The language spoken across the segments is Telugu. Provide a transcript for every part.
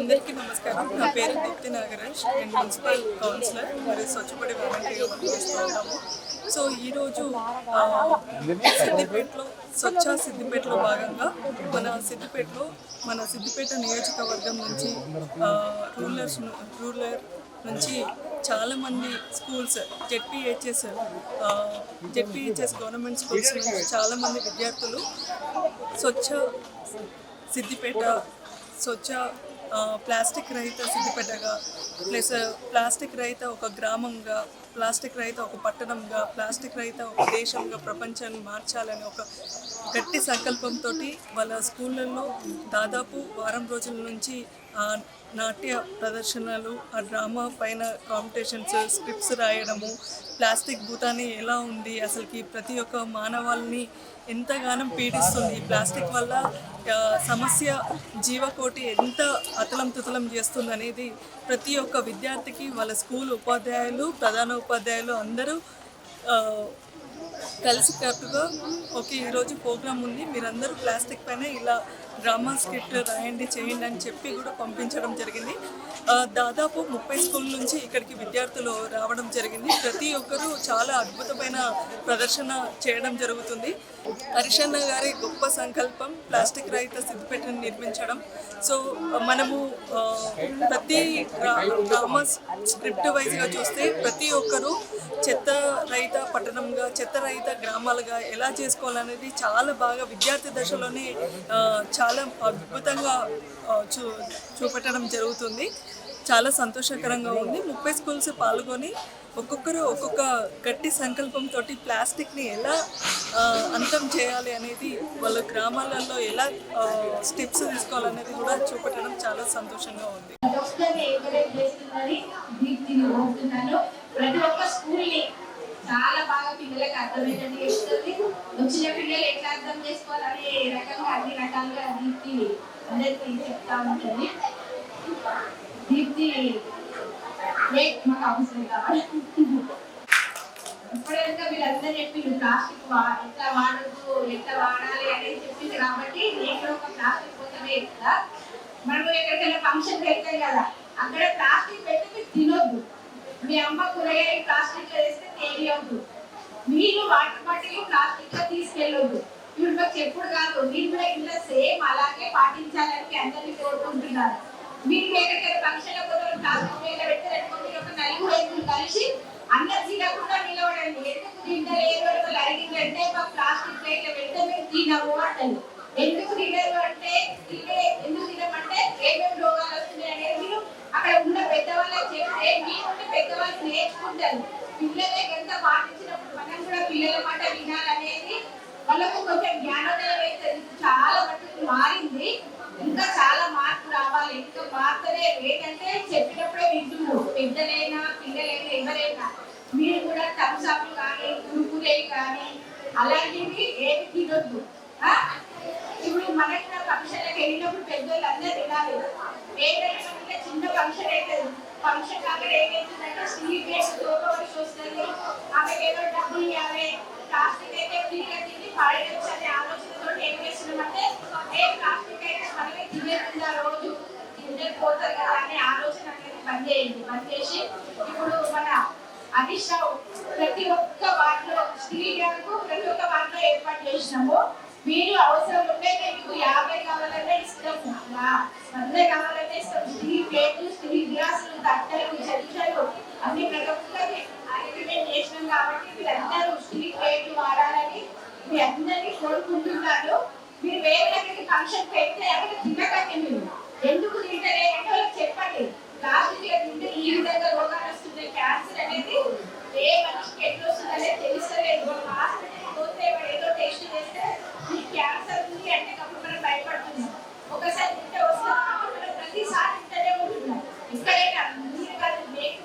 అందరికీ నమస్కారం. నా పేరు దీప్తి నాగరాజ్. నేను మున్సిపల్ కౌన్సిలర్ మరియు స్వచ్ఛపడి వాలంటీర్గా పనిచేస్తూ ఉంటాము. సో ఈరోజు సిద్దిపేటలో స్వచ్ఛ సిద్దిపేటలో భాగంగా మన సిద్దిపేటలో మన సిద్దిపేట నియోజకవర్గం నుంచి రూలర్స్ రూరల్స్ రూరల్ నుంచి చాలామంది schools ZPHS ZPHS government schools నుంచి చాలామంది విద్యార్థులు స్వచ్ఛ సిద్దిపేట స్వచ్ఛ ప్లాస్టిక్ రహిత సిద్దిపేటగా ప్లస్ ప్లాస్టిక్ రహిత ఒక గ్రామంగా ప్లాస్టిక్ రహిత ఒక పట్టణంగా ప్లాస్టిక్ రహిత ఒక దేశంగా ప్రపంచాన్ని మార్చాలని ఒక గట్టి సంకల్పంతో వాళ్ళ స్కూళ్ళల్లో దాదాపు వారం రోజుల నుంచి నాట్య ప్రదర్శనలు ఆ డ్రామా పైన కాంపిటీషన్స్ స్క్రిప్ట్స్ రాయడము ప్లాస్టిక్ భూతాన్ని ఎలా ఉంది అసలుకి ప్రతి ఒక్క మానవాళ్ళని ఎంతగానం పీడిస్తుంది ప్లాస్టిక్ వల్ల సమస్య జీవకోటి ఎంత అతలం తుతలం చేస్తుంది అనేది ప్రతి ఒక్క విద్యార్థికి వాళ్ళ స్కూల్ ఉపాధ్యాయులు ప్రధాన ఉపాధ్యాయులు అందరూ ఆ, కలిసికట్టుగా ఓకే ఈరోజు ప్రోగ్రామ్ ఉంది మీరందరూ ప్లాస్టిక్ పైన ఇలా డ్రామా స్క్రిప్ట్ రాయండి చేయండి అని చెప్పి కూడా పంపించడం జరిగింది. దాదాపు ముప్పై స్కూల్ నుంచి ఇక్కడికి విద్యార్థులు రావడం జరిగింది. ప్రతి ఒక్కరూ చాలా అద్భుతమైన ప్రదర్శన చేయడం జరుగుతుంది. హరిషన్న గారి గొప్ప సంకల్పం ప్లాస్టిక్ రహిత సిద్ధిపేటను నిర్మించడం. సో మనము ప్రతి డ్రామా స్క్రిప్ట్ వైజ్గా చూస్తే ప్రతి ఒక్కరూ చెత్త రహిత పట్టణంగా చెత్త రహిత గ్రామాలుగా ఎలా చేసుకోవాలనేది చాలా బాగా విద్యార్థి దశలోనే చాలా అద్భుతంగా చూ చూపెట్టడం జరుగుతుంది. చాలా సంతోషకరంగా ఉంది. ముప్పై స్కూల్స్ పాల్గొని ఒక్కొక్కరు ఒక్కొక్క గట్టి సంకల్పంతో ప్లాస్టిక్ని ఎలా అంతం చేయాలి అనేది వాళ్ళ గ్రామాలలో ఎలా స్టెప్స్ తీసుకోవాలనేది కూడా చూపెట్టడం చాలా సంతోషంగా ఉంది. ప్రతి ఒక్క స్కూల్ని చాలా బాగా పిల్లలకు అర్థమయ్యేటట్టు చేస్తుంది. వచ్చిన పిల్లలు ఎట్లా అర్థం చేసుకోవాలి చేసుకోవాలనే రకంగా అన్ని రకాలుగా దీప్తి అందరికీ చెప్తా ఉంటుంది. దీప్తి వెయిట్ మాకు అవసరం కావాలి. ఇప్పటివరకు వీళ్ళందరూ చెప్పిండ్రు ప్లాస్టిక్ వా- ఎట్లా వాడద్దు ఎట్లా వాడాలి అనేది చెప్పింది కాబట్టి నేను ఒక ప్లాస్టిక్ పోతమే కదా. మనం ఎక్కడికైనా ఫంక్షన్ వెళ్తాం కదా అక్కడ ప్లాస్టిక్ పెట్టి తినొద్దు. మీ అమ్మ కూరగాయ ప్లాస్టిక్లో వేస్తే తేలియొద్దు మీరు వాటర్ బాటిల్ ప్లాస్టిక్లో తీసుకెళ్ళొద్దు. ఇప్పుడు మాకు చెప్పుడు కాదు మీరు కూడా ఇంట్లో సేమ్ అలాగే పాటించాలని మీ అందరినీ కోరుకుంటున్నారు. మీరు ఎక్కడికైనా ఫంక్షన్లో కూడా ప్లాస్టిక్ మీద పెట్టారనుకోండి మీరు ఒక నలుగురు ఐదుగురు కలిసి అందరు తినకుండా నిలవడండి ఎందుకు తింటారు ఏ వరకు అడిగిందంటే మా ప్లాస్టిక్ ప్లేట్ పెడితే మేము తినము అంటారు. ఎందుకు తినరు అంటే తినే ఎందుకు తినమంటే ఏమేమి రోగాలు వస్తున్నాయి అనేది మీరు అక్కడ ఉన్న పెద్దవాళ్ళకి చెప్తే మీ నుండి పెద్దవాళ్ళు నేర్చుకుంటారు పిల్లలే ఎంత పాటించినప్పుడు మనం కూడా పిల్లల మాట వినాలనేది వాళ్ళకు కొంచెం జ్ఞానోదయం అయితే చాలా మట్టుకు మారింది. ఇంకా చాలా మార్పు రావాలి. ఇంకా మార్పులే ఏంటంటే చెప్పినప్పుడే వింటున్నారు. పెద్దలైనా పిల్లలైనా ఎవరైనా మీరు కూడా థమ్స్అప్ కానీ కురుకురే కానీ అలాంటివి ఏమి తినొద్దు. ఇప్పుడు మనకి ఫంక్షన్లకు వెళ్ళినప్పుడు పెద్దోళ్ళు అందరూ తినాలి ఏదైనా చిన్న ఫంక్షన్ అయితే ఫంక్షన్ అక్కడ ఏమవుతుందంటే స్టీల్ ప్లేట్స్ తోపవలసి వస్తుంది ఆమెకి ఏదో డబ్బులు ఇవ్వాలి ప్లాస్టిక్ అయితే ఫ్రీగా తిని పడేయచ్చు అనే ఆలోచనతో ఏం చేస్తున్నామంటే ఏ ప్లాస్టిక్ అయితే మనమే తినేకుండా రోజు తింటే పోతారు కదా అనే ఆలోచన అనేది బంద్ చేయండి. బంద్ చేసి ఇప్పుడు మన అమిత్ రావు ప్రతి ఒక్క వార్డులో స్త్రీ గారు ప్రతి ఒక్క వార్డులో ఏర్పాటు చేసినాము. మీరు అవసరం ఉంటే మీకు యాభై కావాలంటే ఇస్తాం యా- వంద కావాలన్నా ఇస్తాం స్టీల్ ప్లేట్లు స్టీల్ గ్లాసులు తట్టలు చెంచాలు అన్ని ప్రతి ఒక్కరి అగ్రిమెంట్ చేసినాం కాబట్టి మీరందరూ స్టీల్ ప్లేట్లు వాడాలని మీ అందరినీ కోరుకుంటున్నారు మీరు వేరే దగ్గరికి ఫంక్షన్ పెడితే అక్కడ తినకండి. మీరు ఎందుకు తింటారే అంటే వాళ్ళకి చెప్పండి. ప్లాస్టిక్ తింటే ఈ విధంగా రోగాలు వస్తున్నాయి క్యాన్సర్ అనేది ఏ మనిషికి ఎట్లా వస్తుంది అనేది తెలుస్తలేదు మనం హాస్పిటల్ పోతే వాడు ఏదో టెస్ట్ చేస్తే ఈ క్యాన్సర్ ఉంది అంటే అప్పుడు మనం భయపడుతున్నాం ఒకసారి తింటే వస్తుంది మనం ప్రతిసారి తింటూనే ఉంటున్నాం ఎక్కడైనా మీరు కాదు మేము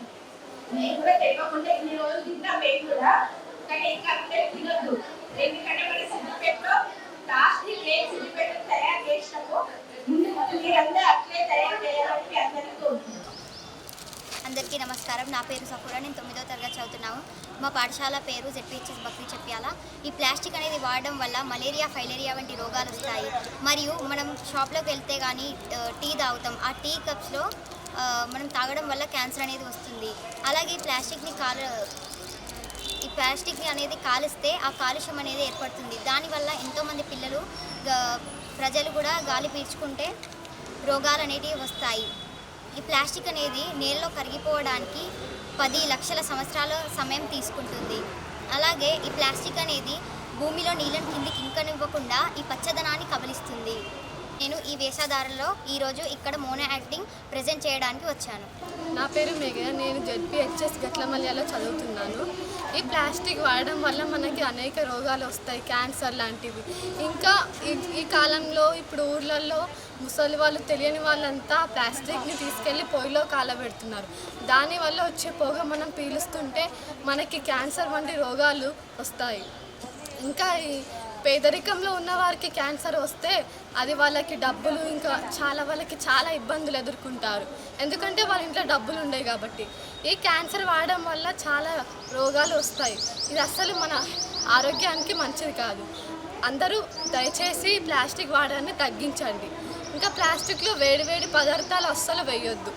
మేము కూడా తెలియకుండా ఇన్ని రోజులు తిన్నాం మేము కూడా. కానీ ఇంకా అందరూ తినొద్దు. ఎందుకంటే మన సిద్ధిపేటలో లాస్ట్ ఏ సిద్ధిపేట తయారు చేసినాము ముందు ముందు మీరందరూ అట్లే తయారు చేయాలని అందరికీ కోరుతున్నాను అందరికీ నమస్కారం. నా పేరు సఫూరా నేను తొమ్మిదో తరగతి చదువుతున్నాను. మా పాఠశాల పేరు జెడ్పీహెచ్ఎస్ బక్రీ చెప్పాలా. ఈ ప్లాస్టిక్ అనేది వాడడం వల్ల మలేరియా ఫైలేరియా వంటి రోగాలు వస్తాయి. మరియు మనం షాప్లోకి వెళ్తే కానీ టీ తాగుతాం. ఆ టీ కప్స్లో మనం తాగడం వల్ల క్యాన్సర్ అనేది వస్తుంది. అలాగే ఈ ప్లాస్టిక్ని కాలు ఈ ప్లాస్టిక్ని అనేది కాలిస్తే ఆ కాలుష్యం అనేది ఏర్పడుతుంది. దానివల్ల ఎంతోమంది పిల్లలు ప్రజలు కూడా గాలి పీల్చుకుంటే రోగాలు అనేటివి వస్తాయి. ఈ ప్లాస్టిక్ అనేది నీళ్ళలో కరిగిపోవడానికి పది లక్షల సంవత్సరాల సమయం తీసుకుంటుంది. అలాగే ఈ ప్లాస్టిక్ అనేది భూమిలో నీళ్ళను కిందికి ఇంకనివ్వకుండా ఈ పచ్చదనాన్ని కబలిస్తుంది. నేను ఈ వేషధారలో ఈరోజు ఇక్కడ మోనో యాక్టింగ్ ప్రజెంట్ చేయడానికి వచ్చాను. నా పేరు మేఘ. నేను జెడ్పిహెచ్ఎస్ గట్లమల్యాలో చదువుతున్నాను. ఈ ప్లాస్టిక్ వాడడం వల్ల మనకి అనేక రోగాలు వస్తాయి క్యాన్సర్ లాంటివి. ఇంకా ఈ ఈ కాలంలో ఇప్పుడు ఊర్లలో ముసలి వాళ్ళు తెలియని వాళ్ళంతా ప్లాస్టిక్ని తీసుకెళ్ళి పొయ్యిలో కాలబెడుతున్నారు. దానివల్ల వచ్చే పొగ మనం పీలుస్తుంటే మనకి క్యాన్సర్ వంటి రోగాలు వస్తాయి. ఇంకా ఈ పేదరికంలో ఉన్న వారికి క్యాన్సర్ వస్తే అది వాళ్ళకి డబ్బులు ఇంకా చాలా వాళ్ళకి చాలా ఇబ్బందులు ఎదుర్కొంటారు. ఎందుకంటే వాళ్ళ ఇంట్లో డబ్బులు ఉండవు కాబట్టి. ఈ క్యాన్సర్ వాడడం వల్ల చాలా రోగాలు వస్తాయి. ఇది అస్సలు మన ఆరోగ్యానికి మంచిది కాదు. అందరూ దయచేసి ప్లాస్టిక్ వాడడాన్ని తగ్గించండి. ఇంకా ప్లాస్టిక్లో వేడి వేడి పదార్థాలు అస్సలు వేయొద్దు.